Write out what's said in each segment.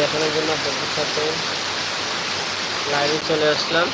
দেখানোর জন্য আপনাদের সাথে লাইভে চলে আসলাম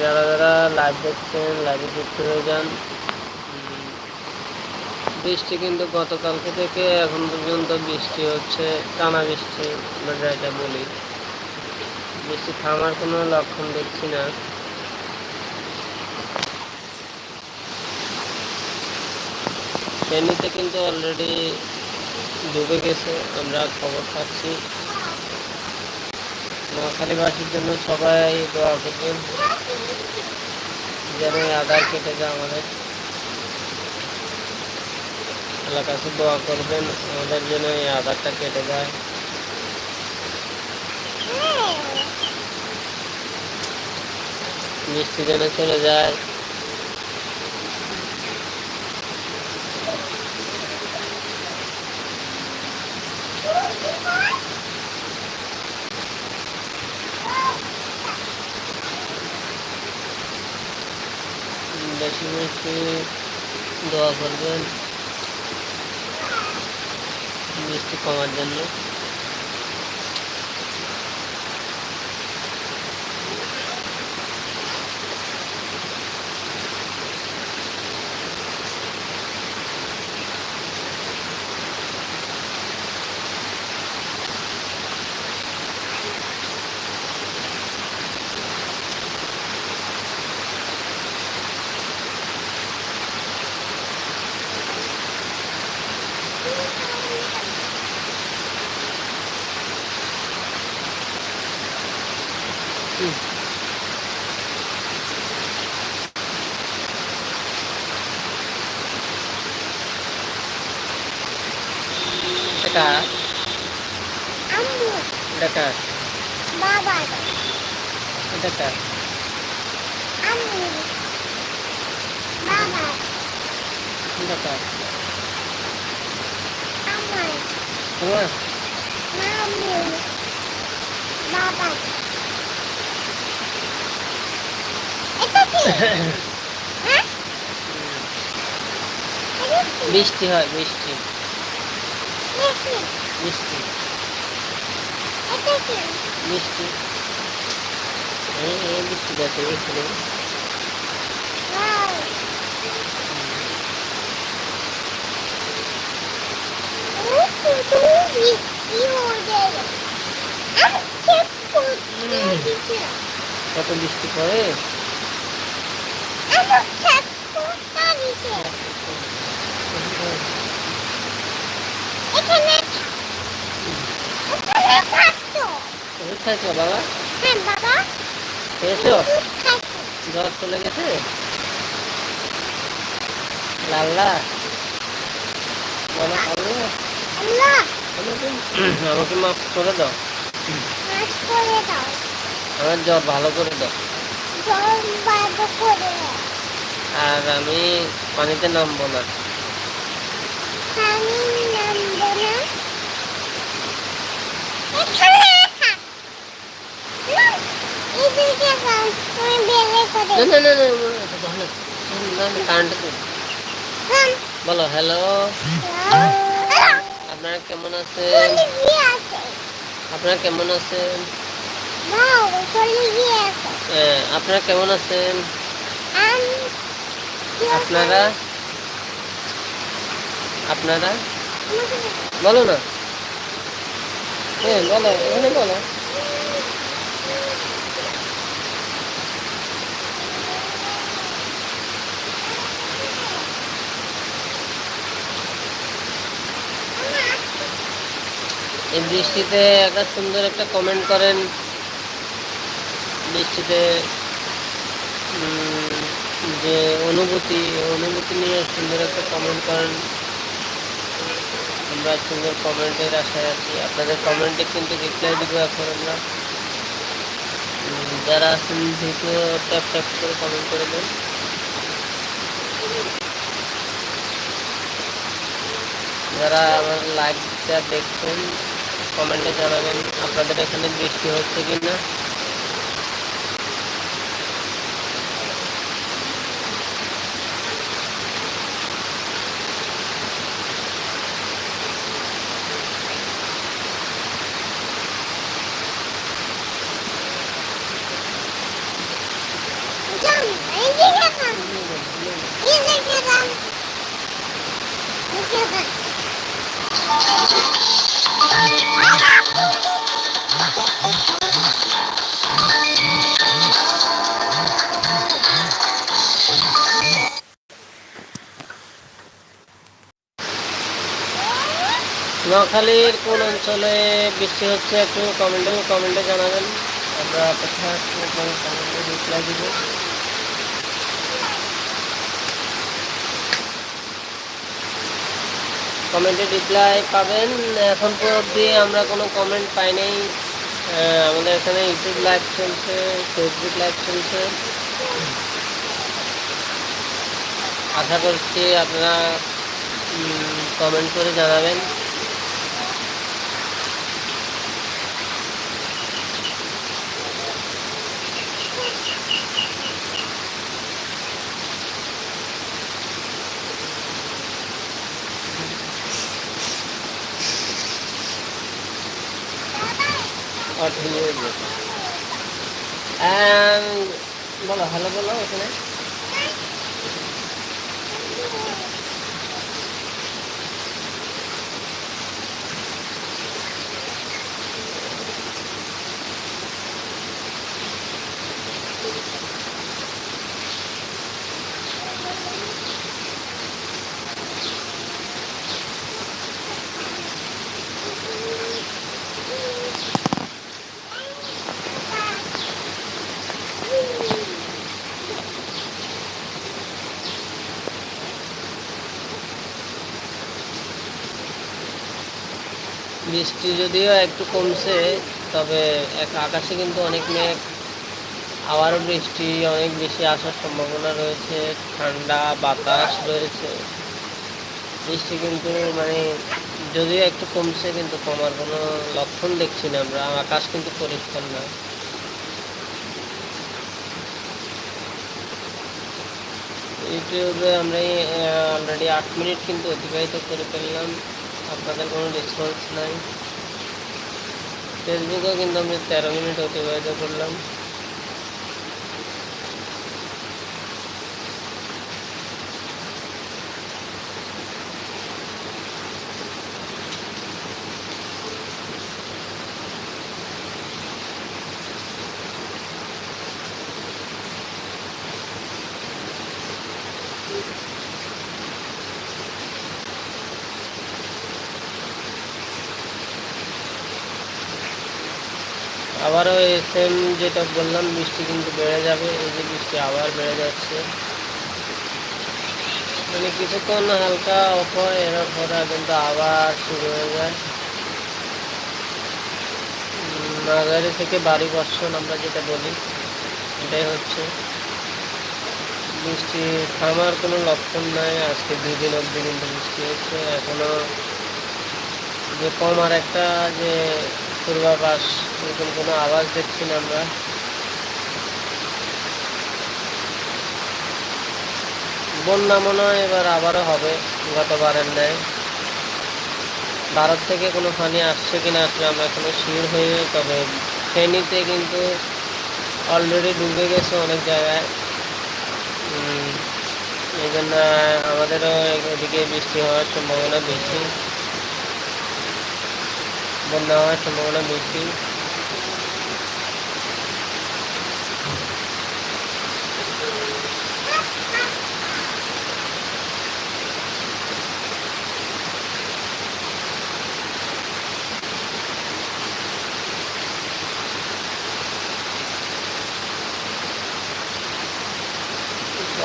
যারা যারা লাইভ দেখছেন লাইভে বৃষ্টি কিন্তু গতকালকে থেকে এখন পর্যন্ত বৃষ্টি হচ্ছে, টানা বৃষ্টি, আমরা বলি। বৃষ্টি থামার কোনো লক্ষণ দেখছি না। ফেনীতে কিন্তু অলরেডি ডুবে গেছে, আমরা খবর পাচ্ছি। নোয়াখালীবাসীর জন্য সবাই দোয়া করবেন। যেন এই আধার কেটে যায় আমাদের আল্লাহ কাছে দোয়া করবেন আমাদের যেন এই আধারটা কেটে যায় মিষ্টি যেন চলে যায় বেশি বেশি দোয়া করবেন মিষ্টি কমার জন্য এটা আম্মু এটা কার বাবা এটা কার এটা কার তোমার বৃষ্টি হয় বৃষ্টি বৃষ্টি মিষ্টি এই এই বৃষ্টি দেখে হয়ে কত বৃষ্টি পড়ে এখানে হ্যাঁ বাবা খেয়েছো? জ্বর চলে গেছে? লাল্লা আমাকে মাফ করে দাও। আমার জ্বর ভালো করে দাও। আর আমি পানিতে নামবো না। পানি না। না না কাম বলো হ্যালো আপনারা কেমন আছেন? আপনারা কেমন আছেন? হ্যাঁ, আপনারা কেমন আছেন? আপনারা? আপনারা? বলো না। হ্যাঁ বলো এখানে বলো। এই বৃষ্টিতে একটা সুন্দর একটা কমেন্ট করেন। বৃষ্টিতে যে অনুভূতি অনুভূতি নিয়ে সুন্দর একটা কমেন্ট করেন। আমরা সুন্দর কমেন্টের আশায় আছি। আপনাদের কমেন্টে কিন্তু রিপ্লাই দিব এখন আমরা। যারা আছেন দ্রুত ট্যাপ ট্যাপ করে কমেন্ট করে দেন। যারা আমার লাইভটা দেখছেন কমেন্টে জানাবেন আপনাদের এখানে বৃষ্টি হচ্ছে কি না নোয়াখালীর কোন অঞ্চলে বৃষ্টি হচ্ছে একটু কমেন্টে কমেন্টে জানাবেন। আমরা অপেক্ষা রিপ্লাই দিব। কমেন্টে রিপ্লাই পাবেন। এখন অবধি আমরা কোনো কমেন্ট পাই আমাদের এখানে ইউটিউব লাইভ চলছে ফেসবুক লাইভ চলছে। আশা করছি আপনারা কমেন্ট করে জানাবেন। ভালো And বলো হ্যালো বলো এখানে। বৃষ্টি যদিও একটু কমছে, তবে এক আকাশে কিন্তু অনেক মেঘ, আবারও বৃষ্টি, অনেক বেশি আসার সম্ভাবনা রয়েছে, ঠান্ডা বাতাস রয়েছে। বৃষ্টি কিন্তু মানে যদিও একটু কমছে কিন্তু কমার কোনো লক্ষণ দেখছি না আমরা, আকাশ কিন্তু পরিষ্কার না। ইউটিউবে আমরা অলরেডি আট মিনিট কিন্তু অতিবাহিত করে ফেললাম। আপনাদের কোনো রেসপন্স নাই। ফেসবুকেও কিন্তু আমি তেরো মিনিট অতিবাহিত করলাম। আবারও সেম যেটা বললাম, বৃষ্টি কিন্তু বেড়ে যাবে, এই যে বৃষ্টি আবার বেড়ে যাচ্ছে। মানে কিছুক্ষণ হালকা অফ হয় এর পরে কিন্তু আবার শুরু হয়ে যায়। মাঝারি থেকে বাড়ি বর্ষণ আমরা যেটা বলি, এটাই হচ্ছে। বৃষ্টি থামার কোনো লক্ষণ নাই, আজকে দুই দিন অবধি কিন্তু বৃষ্টি হচ্ছে। এখনও যে কমার একটা যে পূর্বাভাস এরকম কোনো আওয়াজ দেখছি না আমরা। বন্যা মনে হয় এবার আবারও হবে, গতবারের ন্যায়। ভারত থেকে কোনো পানি আসছে কিনা আসলে আমরা এখনও শিওর হয়ে তবে ফেনীতে কিন্তু অলরেডি ডুবে গেছে অনেক জায়গায়। এই জন্য আমাদেরও এদিকে বৃষ্টি হওয়ার সম্ভাবনা বেশি। বন্যা হওয়ার সম্ভাবনা বেশি।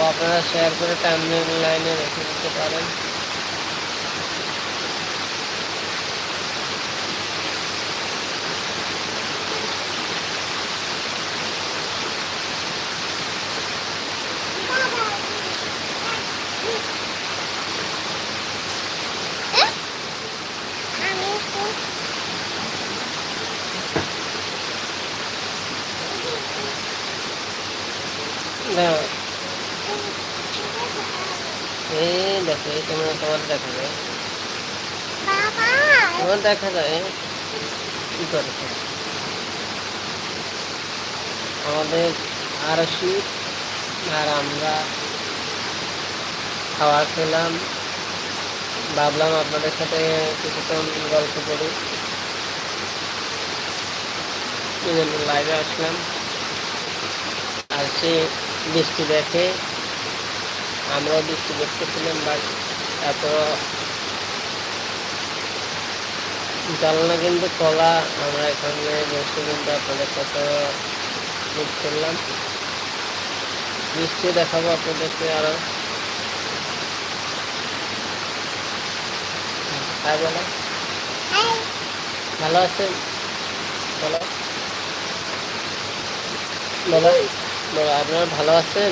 আপনারা শেয়ার করে টাইম লাইনে রেখে দিতে পারেন। এই দেখো এই ক্যামেরা তোমার দেখা যায় তোমার দেখা যায় কি করে? আমাদের আরশি আর আমরা খাওয়া খেলাম। ভাবলাম আপনাদের সাথে কিছুক্ষণ গল্প করি। লাইভে আসলাম। আর সে বৃষ্টি দেখে আমরাও বৃষ্টি দেখতেছিলাম বাট তারপর জানলা কিন্তু খোলা। আমরা এখানে বসে কিন্তু আপনাদের সাথে মিট করলাম। বৃষ্টি দেখাবো আপনাদেরকে আরও। হ্যাঁ বলো। ভালো আছেন? বলো। বলো বলো আপনারা ভালো আছেন?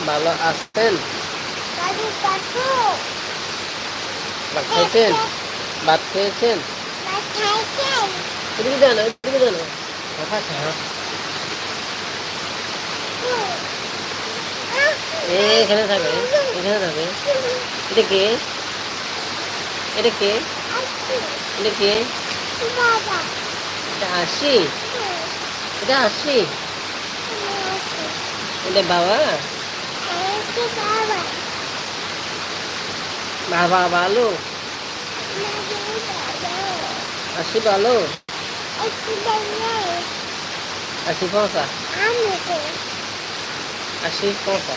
ভালো আছেন? দাদু ভাত খেয়েছেন? ভাত খেয়েছেন এদিকে জানো এদিকে জানো কথা হ্যাঁ এখানে থাকে এখানে থাকে এটা কে? এটা কে? এটা কে? এটা হাসি এটা হাসি এটা বাবা? বাবা ভালো হাসি ভালো পৌঁছা হাসি পৌঁছা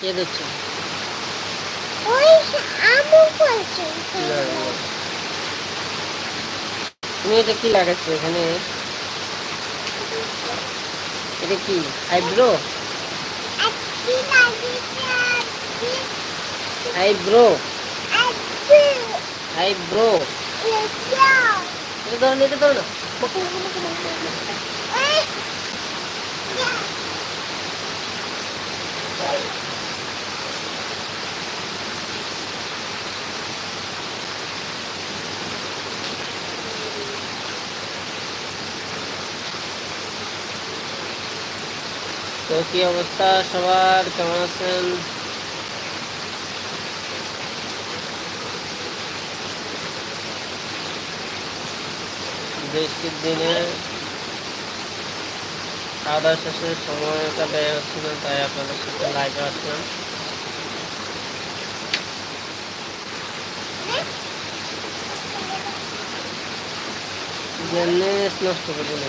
কে দিচ্ছে? তুমি এটা কি লাগাচ্ছ এখানে? এটা কি? আইব্রো? আইব্রো? আইব্রো? এটা ধরুন এটা ধরো না। তো কি অবস্থা? সবার কেমন আছেন? বৃষ্টির দিনে খাওয়া দাওয়া শেষে সময়টা ব্যয় হচ্ছে না, তাই আপনাদের সাথে লাইভে আসলাম। জেনে নষ্ট করে দিলে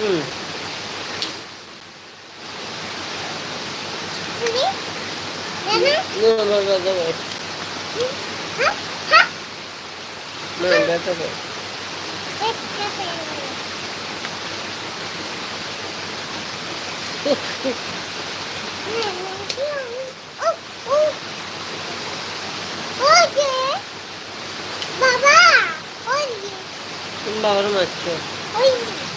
Hı. No, no, no, no. Ha? Ha? No, that's okay. Baba, oyun. Bağırma açıyor. Oyun.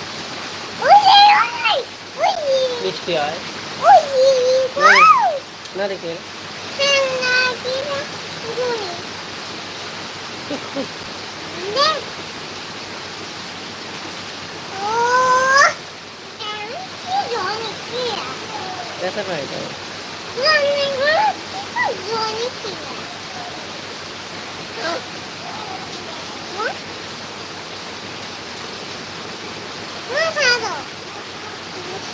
Oye. Oye, oye. Oye. বৃষ্টি হয় Oye. Wow. না দেখে Sana kita dulu. নে ও আমি কি জানি কি ব্যথা পাই তো জানি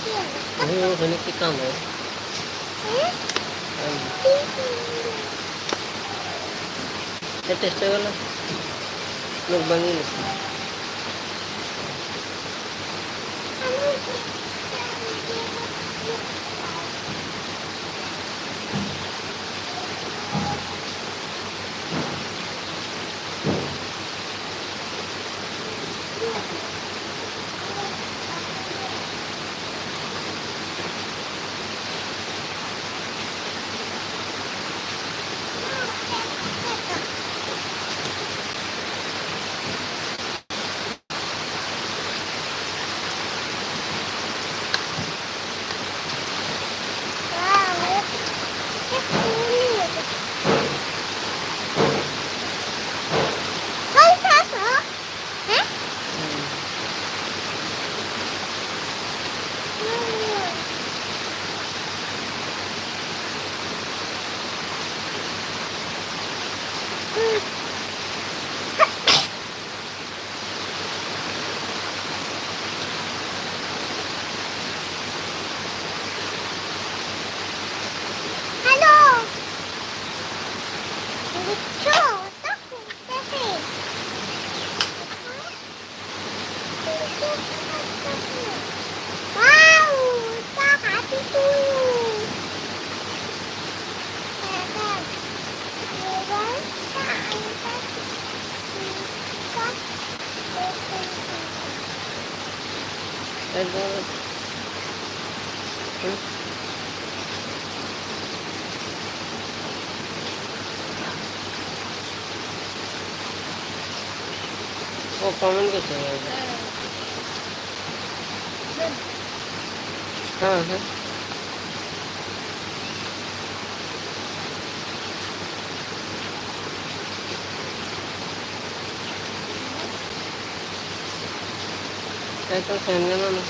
না কি জানি কি মা সাদো আমি ওখানে কি কাম হয় টেস্ট হয়ে গেল মুখ ভাঙিয়ে গেছে হ্যালো বুঝছ তা করতেছে ওয়াও তা হাতি তুই একদম হুম? ও কমেন্ট হবে হ্যাঁ হ্যাঁ। এটা ফ্যামিলি মানুষ